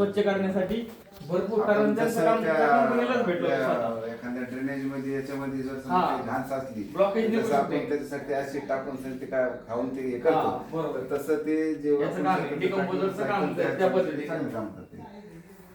स्वच्छ करण्यासाठी भरपूर कारण त्यांचं काम कंपनीलाच भेटलं स्वतः. एखाद्या ड्रेनेजमध्ये याच्यामध्ये जर हा. काही घाण साचली Blockage आपण. त्याच्यासाठी ऍसिड टाकून ते काय खाऊन ते हे हा, करतो बरोबर. तर तसं ते याचं काम आहे, काम त्या पद्धतीने. चांगलं काम करते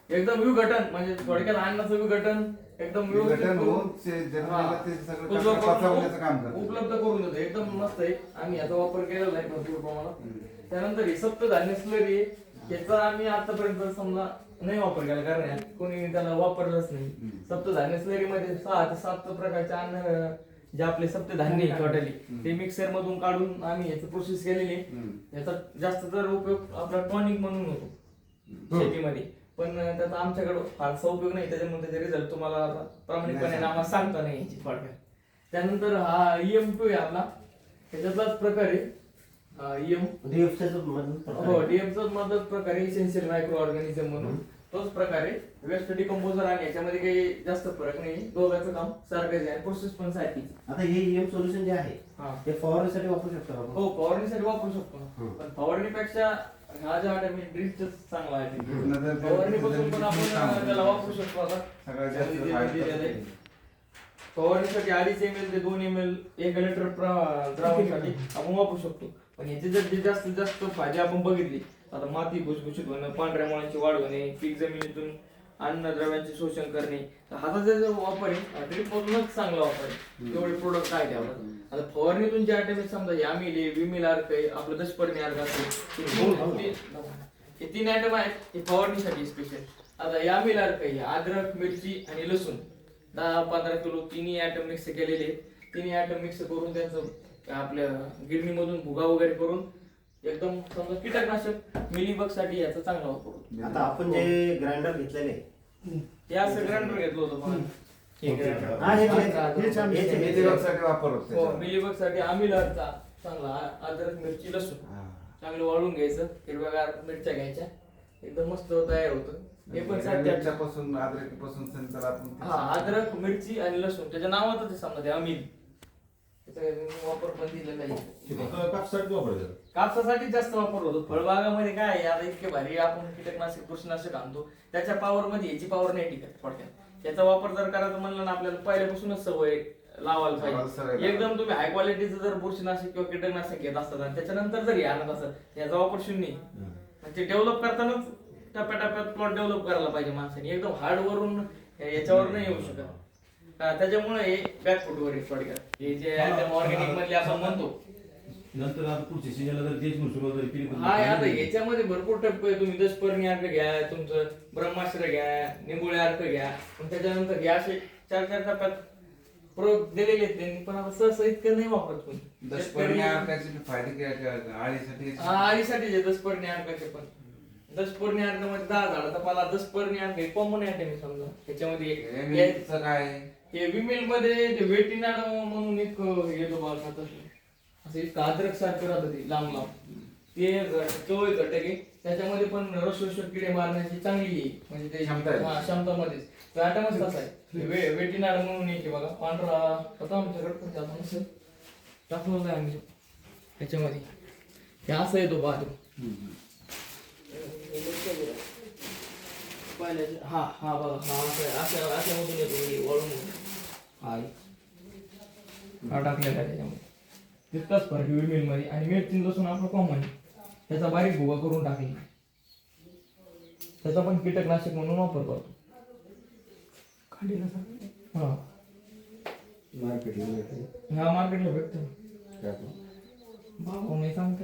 एकदम विघटन म्हणजे थोडक्यात अन्नाचं विघटन एकदम व्यवस्थित विघटन करून- होऊन ते. जमिनीला ते सगळं उपलब्ध कचरा करून- पचवण्याचं काम करते उपलब्ध करून देतो एकदम मस्त आहे आम्ही याचा वापर केलेला आहे भरपूर प्रमाणात त्यानंतर हे सप्त धान्य स्लरी याचा आम्ही आतापर्यंत समजा नाही वापर केला कारण कोणी त्याला वापरलंच नाही. हम्म. सप्त धान्य स्लरी मध्ये सहा ते सात प्रकारचे अन्न जे आपले सप्त धान्य आहे टोटली ते मिक्सर मधून काढून आम्ही याचं प्रोसेस केलेली. याचा जास्त तर उपयोग आपला टॉनिक म्हणून होतो शेतीमध्ये. पण त्याचा आमच्याकडे फारसा उपयोग नाही. त्याच्यामुळे त्याचे रिझल्ट तुम्हाला प्रामाणिकपणे आम्हाला सांगता नाही याची थोडक्यात त्यानंतर हा टू आहे आपला. त्याच्यातलाच प्रकार आहे. ईएम हो मदत प्रकार इसेन्शियल मायक्रो ऑर्गॅनिझम म्हणून तोच प्रकार वेस्ट डिकम्पोजर आणि याच्यामध्ये काही जास्त फरक नाही. दोघांचं काम सारखंच आहे प्रोसेस पण सारखीच आता हे ईएम सोल्युशन जे आहे हा. ते फवारणीसाठी वापरू शकतो आपण? हो फवारणीसाठी वापरू शकतो. पण फवारणीपेक्षा हा जो आहे ड्रिंच चांगला आहे. फवारणीपासून पण आपण त्याला वापरू शकतो आता. फवारणीसाठी अडीच एम एल ते दोन एम एल एक लिटर द्रावणासाठी आपण वापरू शकतो. पण याचे जर जे जास्तीत जास्त फायदे आपण बघितले आता माती भुसभुशीत होणं पांढऱ्या मुळांची वाढ होणे पीक जमिनीतून अन्नद्रव्यांचे शोषण करणे तर हा जो जो वापर आहे ड्रिप मधूनच चांगला वापर आहे. तेवढे प्रोडक्ट आहे त्यावर. आता फवारणीतून जे आयटम समजा यामिल आहे विमिल अर्क आहे आपलं दशपर्णी अर्क असेल हे तीन- आयटम आहेत हे फवारणीसाठी स्पेशल आता यामिल अर्क आहे अद्रक मिरची आणि लसूण. दहा पंधरा किलो तिन्ही आयटम मिक्स केलेले. तिन्ही आयटम मिक्स करून त्यांचं आपल्या गिरणीमधून भुगा वगैरे करून एकदम समजा कीटकनाशक मिलीबगसाठी याचा चांगला वापर होतो. आता आपण जे ग्राइंडर घेतलेले. हे असं ग्राइंडर घेतलं होतं बघा. हे grinder. हा, हे- हा, हे- हा, हेच आम्ही- हेच- हेच- हेच- मिलीबगसाठी वापर होतो हो त्याचा. मिलीबगसाठी आमिलाचा चांगला आ- अद्रक मिरची लसूण हा. चांगलं वाळून घ्यायचं. हिरव्यागार मिरच्या घ्यायच्या. एकदम मस्त तयार होतं. हे पण ते आठ- मिरच्यापासून अद्रकीपासून ते- हा अद्रक मिरची आणि लसूण. त्याच्या नावातच आहे समजा ते अमील त्याचा वापर पण कापसासाठी कापसासाठी जास्त वापर होतो. फळबागामध्ये काय आहे आता इतके भारी आपण कीटकनाशक कृषीनाशक आणतो. त्याच्या पॉवर मध्ये याची पॉवर नाही टिकत थोडक्यात. त्याचा वापर जर करायचा म्हणलं ना आपल्याला पहिल्यापासूनच सवय लावायला पाहिजे. एकदम तुम्ही हाय क्वालिटीचं जर बुरशीनाशक किंवा कीटकनाशक घेत असतात आणि त्याच्यानंतर जर हे आणत असेल याचा वापर शून्य. म्हणजे डेव्हलप करतानाच टप्प्याटप्प्यात प्लॉट डेव्हलप करायला पाहिजे माणसाने. एकदम हार्ड वरून याच्यावर नाही येऊ शकत. त्याच्यामुळे हे बॅकफुटवर आहे थोडक्यात. हे जे ऑर्गॅनिक मधले आपण म्हणतो. नंतर आता पुढच्या सीजनला जर तेच मुसळ वगैरे केली तर- हा आता याच्यामध्ये भरपूर टप्पे आहे. तुम्ही दशपर्णी अर्थ घ्या तुमचं ब्रह्मास्त्र घ्या निंबोळे अर्थ घ्या. पण त्याच्यानंतर हे असे चार चार टप्प्यात प्रयोग दिलेले आहेत त्यांनी. पण आता सहसा इतकं नाही वापरत कोणी. दशपर्णी अर्काचे बी फायदे काय- काय- आळीसाठी हा आळीसाठी जे दशपर्णी अर्काचे पण. दशपर्णी अर्कामध्ये दहा झाडं. तर मला दशपर्णी अर्क हे कॉमन आहे मी समजा. त्याच्यामध्ये एक- एमिलचं काय हे विमेल मध्ये ते वेटिनाड म्हणून एक येतो बघा खात असं एक अद्रक सारखं राहतं ते लांब लांब. ते घटक आहे त्याच्यामध्ये पण रसोषक किडे मारण्याची चांगली आहे. म्हणजे ते क्षमता आहे. हा, क्षमतामध्येच. तो आयटमच तसा आहे. वे वेटिनाड म्हणून एक आहे बघा. पांढरा होता आमच्याकडे पण ते आपण असं टाकलं आहे आम्ही. त्याच्यामध्ये. हे असं येतो पहिल्याचे हा हा बघा. हा असं अशा अशामधून येतो वळून. हा हा टाकलेला आहे त्याच्यामध्ये? तितकाच फरक आणि मिरची लसूण आपलं कॉमन त्याचा बारीक भुगा करून टाकले. त्याचा पण कीटकनाशक म्हणून वापर करतो. हा. मार्केटला मिळते हा मार्केटला भेटतो. भाऊ नाही सांगते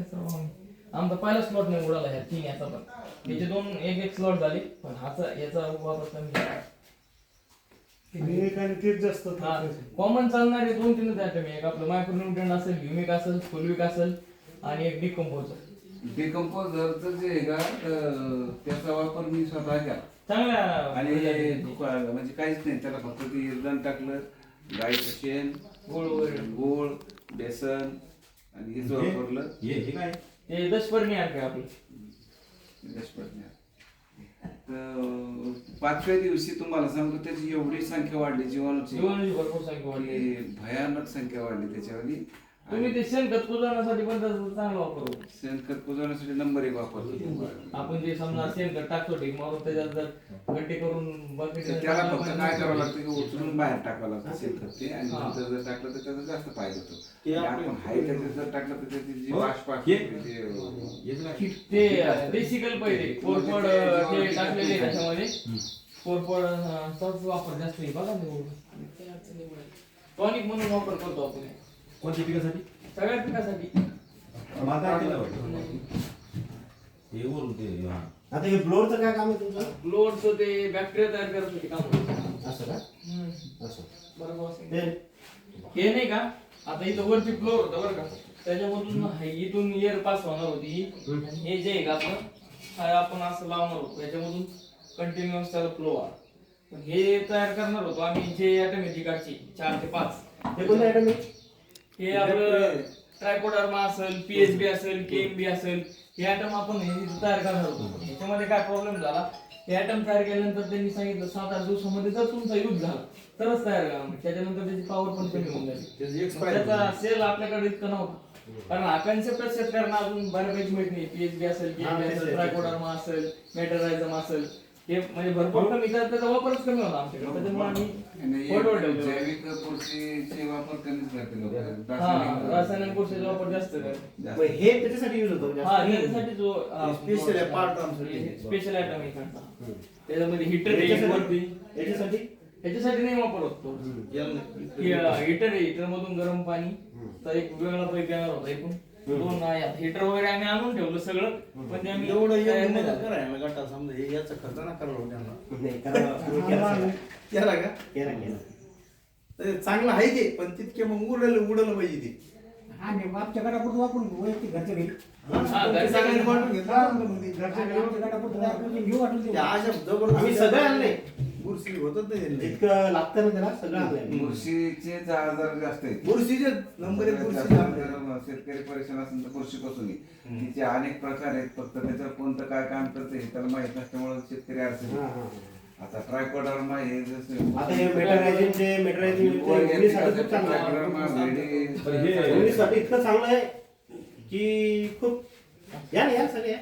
आमचा पहिला स्लॉट नाही उडाला ह्या तीन याचा पण. त्याचे दोन एक एक स्लॉट झाले पण हाचा याचा वापर कमी. विवेक आणि तेच जास्त हा कॉमन चालणारे दोन तीनच आयटम एक आपलं मायक्रोन्युट्रन असेल ह्युमिक असेल फुलविक असेल आणि एक डिकम्पोजर डिकम्पोजरचं जे आहे का अं, त्याचा वापर मी स्वतः केला. चांगल्या आणि म्हणजे काहीच नाही. त्याला फक्त ते इरदण टाकलं गाईचं शेण गोळ वगैरे. गोळ बेसन आणि हेच वापरलं हे हे काय? ते दशपर्णी आहे आपली? दशपर्णी. पाचव्या दिवशी तुम्हाला सांगतो त्याची एवढी संख्या वाढली जीवाणूची. जीवनाची भरपूर संख्या वाढली. की भयानक संख्या वाढली त्याच्यावाली तुम्ही ते शेणखत कुजवण्यासाठी पण त्याचा चांगला वापर होतो शेणखत कुजवण्यासाठी नंबर एक वापरतो आपण जे समजा शेणखत टाकतो ठीक मारून त्याच्यात जर गड्डे करून तर त्याला टाकलं फक्त काय करावं टाकलं. लागतं की उचलून बाहेर टाकावं लागतं शेणखत ते आणि हा. नंतर जर टाकलं तर त्याचा जास्त फायदा ते होतो आणि आपलं- आपण हाय त्याच्यात जर टाकलं तर त्याची जी हो. वाष्प असते ते, अं? ते बेसिकल पहिले म्हणजे ते ते जेव्हा टाकलेले ते- त्याच्यामध्ये कोरपड चाच वापर जास्त आहे बघा टॉनिक म्हणून वापर करतो आपण कोणत्या पिकासाठी? सगळ्या पिकासाठी. केला वाटतं. हे वरून ते हा. आता हे ब्लोअरचं काय काम आहे तुमचं? ग्लोअरचं ते बॅक्टेरिया तयार करण्यासाठी काम. असं का. असं. बरोबर असेल. ते हे? नाही का? आता इथं वरती फ्लोर होतं बरं का. त्याच्यामधून हे इथून एअर पास होणार होती. आणि हे जे आहे का आपण हा आपण असं लावणार होतो. याच्यामधून कंटिन्युअस त्याला फ्लो पण हे तयार करणार होतो आम्ही जे ॲटम आहे तिकडची चार ते पाच. हे कोणतं आयटम आहे हे आपलं ट्रायकोडर्मा असेल पीएचबी असेल केएमबी असेल हे ॲटम आपण हे तयार करणार होतो. ह्याच्यामध्ये काय प्रॉब्लेम झाला? हे ॲटम तयार केल्यानंतर त्यांनी सांगितलं सात आठ दिवसामध्ये जर तुमचा यूज झाला तरच तयार करा म्हणजे त्याच्यानंतर त्याची पॉवर पण कमी होऊन जाईल त्याचा सेल आपल्याकडे इतकं नव्हता. कारण हा कन्सेप्ट शेतकऱ्यांना अजून बऱ्यापैकी माहीत नाही. पीएचबी असेल केएमबी असेल. ट्रायकोडर्मा असेल मेटरायझम असेल. म्हणजे भरपूर कमी तर त्याचा वापरच कमी होता आमच्याकडे. त्याच्यामुळे आणि आम्ही हे फोटो ठेवतो. जैविक बुरशीचे वापर कमीच करते लोक. हा रासायनिक- रासायनिक गोष्टीचा वापर जास्त करतो हे त्याच्यासाठी यूज होतो हा जास्त. त्याच्यासाठी जो Special आहे, आमच्यासाठी. स्पेशल आयटम आहे इकडचा. हम्म. त्याच्यामध्ये हिटर आहे याच्यासाठी- वरती. याच्यासाठी? त्याच्यासाठी नाही वापर होतो हिटर आहे हिटर मधून गरम पाणी. तर एक वेगळा पैकी येणार होता एकूण. दोन हिटर वगैरे आम्ही आणून ठेवलं सगळं. पण ते आम्ही एवढं एवढं नाही. करायला गटा समजा हे याचा खर्च ना करायला त्यांना. नाही करा- तुम्ही केला का? केला केला. तर चांगलं आहे ते पण तितके मग उडलं उडलं पाहिजे ते. आम्ही आमच्या गटापुरतं वापरून घेऊ वैयक्तिक घरच्या घरी. हा, सगळ्यांनी घरी. वाटून घेतलं. आम्ही आमच्या घेऊ अशा आम्ही सगळं आणलंय बुरशी होतच नाही त्यांना. जितकं लागतं ना त्याला सगळं आणलंय बुरशीचे आजार जास्त आहेत. बुरशीचे नंबर एक बुरशी जर शेतकरी परेशान असेल तर बुरशीपासून तिचे अनेक प्रकार आहेत. फक्त त्याचं कोणतं काय काम करते हे त्याला माहीत नसल्यामुळे शेतकरी अडचण हा. हा, आता ट्रायकोडर्मा हे जसं आता हे मेटरायझिनचे मेटरायझिन खूप चांगलं ट्रायकोडर्मा, हे- इतकं चांगलं आहे की खूप या ना या सगळे या.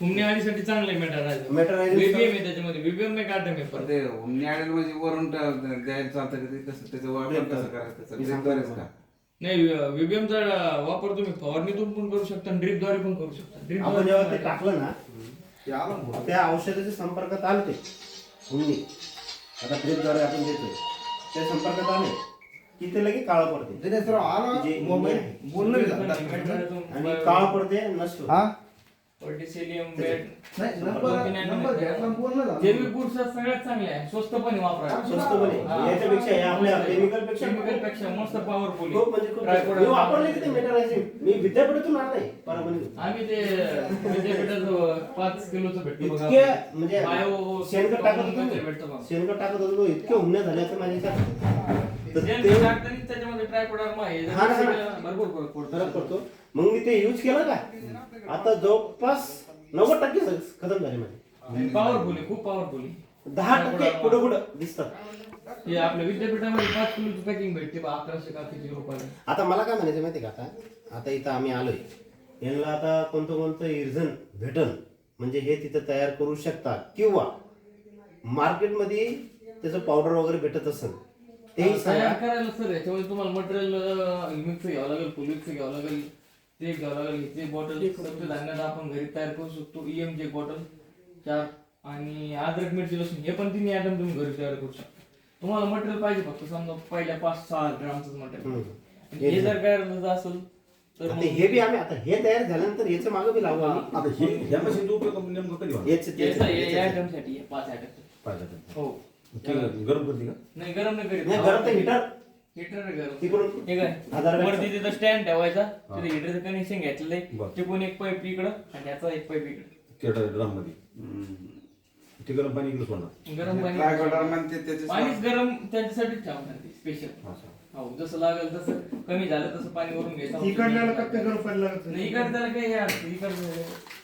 फुमणी आळीसाठी चांगलं आहे मेटर मेटरायझिन बीबीएम आहे त्याच्यामध्ये बीबीएम एक आयटम आहे पण परत. ते न्यायालय म्हणजे वरून टा- द्यायला चालतं का ते कसं त्याचं वापर कसं करायचं त्याचं मी drip सांगतो द्वारेच तुम्हाला. का नाही बीबीएमचा वापर तुम्ही फवारणीतून पण करू शकता ड्रिपद्वारे पण करू शकता ड्रिप आपण जेव्हा ते टाकलं ना ते आलं ना पुढं. त्या औषधाच्या संपर्कात आले ते हुंडी आता ड्रिपद्वारे आपण देतोय त्या संपर्कात आले की ते लगेच काळं पडते दिनेशराव आला जे मोबाईल आहे. बोलणं बी झालं. आणि काळं पडते होते. हा पर्टिसिलियम बेड नाही नंबर नंबर झालं जैविक बुरसा सगळ्यात चांगले आहे स्वस्त पण वापरायला स्वस्त पण आहे. याच्यापेक्षा हे आपल्या chemical पेक्षा केमिकलपेक्षा मस्त पॉवरफुल खूप म्हणजे खूप मी वापरले की ते मेटरायझिन मी विद्यापीठातून आणलंय परभणी आम्ही ते विद्यापीठाचं पाच किलोचं भेटतो बघा. इतके म्हणजे बायो शेणखत टाकत होतो मी. भेटतं बघा. शेणखत टाकत होतो इतके उमण्या झाल्याचं माझ्या ह्याच्यात. तर ते त्याच्यामध्ये आहे हा हा. भरपूर फरक पडतो. मग मी ते यूज केलं का आता जवळपास नव्वद टक्के खतम झाले माझे. पॉवरफुल आहे खूप पॉवरफुल आहे. दहा टक्के पुढं पुढं दिसतात. हे आपल्या विद्यापीठामध्ये पाच किलोची पॅकिंग भेटते बा अकराशे का किती रुपयाला? आता मला काय म्हणायचं माहिती का आता? आता इथं आम्ही आलोय. यांना आता कोणतं कोणतं इर्झन भेटन म्हणजे हे तिथं तयार करू शकतात. किंवा मार्केटमध्ये त्याचं पावडर वगैरे भेटत असेल तेही तयार करायला सर याच्यामध्ये तुम्हाला मटेरियल मिक्स घ्यावं लागेल मिक्स घ्यावं लागेल. ते घ्यावं लागेल ते बॉटल धान्यात आपण घरी तयार करू शकतो. ईएम चे बॉटल चार आणि अद्रक मिरची लसूण हे पण तिन्ही आयटम तुम्ही घरी तयार करू शकता. तुम्हाला मटेरियल पाहिजे फक्त समजा पहिल्या पाच सहा ग्रामचं मटेरियल. हे जर करायचं असेल तर हे बी आम्ही आता हे तयार झाल्यानंतर याचं मागं बी लावू आम्ही. आता हे ह्या मशीनचा उपयोग नेमकं कधी? याचं- या याचं- आयटमसाठी पाच आयटम. हो. ते गरम करते का? नाही गरम नाही करीत. नाही गरम तर हिटर तिकडून हे काय? हजार वरती तिथं स्टँड ठेवायचा. तिथे हिटरचं कनेक्शन घेतलेलं आहे. बरं. तिकडून एक पाईप इकडं आणि त्याचा एक पाईप इकडं. त्या ड्राममध्ये ते गरम पाणी इकडे सोडणार. गरम पाणी. ते त्याचे पाणीच गरम त्यांच्यासाठी ठेवणार स्पेशल असं हो जसं लागेल तसं. कमी झालं तसं पाणी वरून घ्यायचं. इकडल्याला का ते गरम पाणी लागत नाही इकडे त्याला काही यार इकडे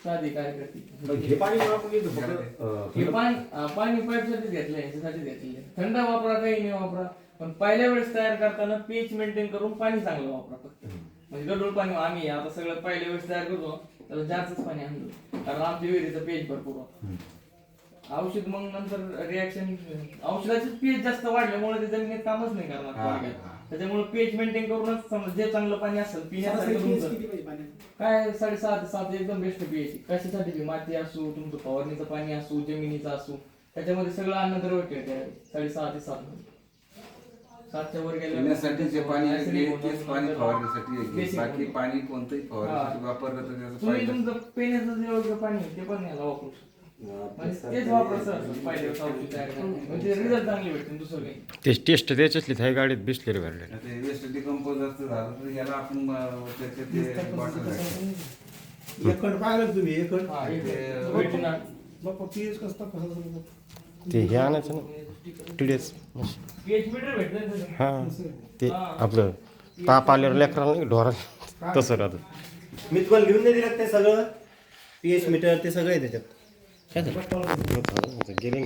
साधी कार्यकर्ती. हे पाणी वापरून घेतो फक्त, अं, हे पाणी पाणी पाईपसाठीच घेतलंय याच्यासाठीच घेतलेलं आहे. थंड वापरा काही नाही वापरा. पण पहिल्या वेळेस तयार करताना पीएच मेंटेन करून पाणी चांगलं वापरा फक्त. म्हणजे गडूळ पाणी आम्ही आता सगळं पहिल्या वेळेस तयार करतो त्याला जास्तच पाणी आणलं. कारण आमच्या विहिरीचं पीएच भरपूर होतं. औषध मग नंतर रिॲक्शन औषधाचे पीएच जास्त वाढल्यामुळे ते जमिनीत कामच नाही करणार. त्याच्यामुळे पीएच मेंटेन करूनच समजा जे चांगलं पाणी असेल पिण्यासाठी? काय साडेसात ते सात एकदम बेस्ट पीएच कशासाठी? बी माती असू तुमचं फवारणीचं पाणी असू जमिनीचं असू त्याच्यामध्ये सगळं अन्नद्रव्य खेळते साडेसहा ते सात मध्ये. सातच्या वर पिण्यासाठी जे पाणी आहे ते- तेच पाणी आहे. basic बाकी. पाणी कोणतंही फवारणीसाठी हा. वापरलं तर त्याचा तुम्ही फायदा तुमचं पिण्याचं जे योग्य पाणी आहे ते पण याला वापरू शकता म्हणजे तेच वापरायचं पहिले औषध तयार करताना. म्हणजे रिझल्ट चांगले भेटतील दुसरं काही ते टेस्ट त्याच्यातली थाय गाडीत बिसलेली भरले आता झालं तर याला आपण अं, त्याचे ते बॉटल आहे. एकंड पाहिलं तुम्ही एकंड हा, भेटणार. बाप्पा कसं कसं? ते हे आणायचं ना? भेटलं ना त्याचं. हां ते आपलं ताप आल्यावर लेकराला नाही ढोरा तसं राहतं. मी तुम्हाला लिहून नाही दिलं ते सगळं? पीएच मीटर ते सगळं आहे त्याच्यात. गेले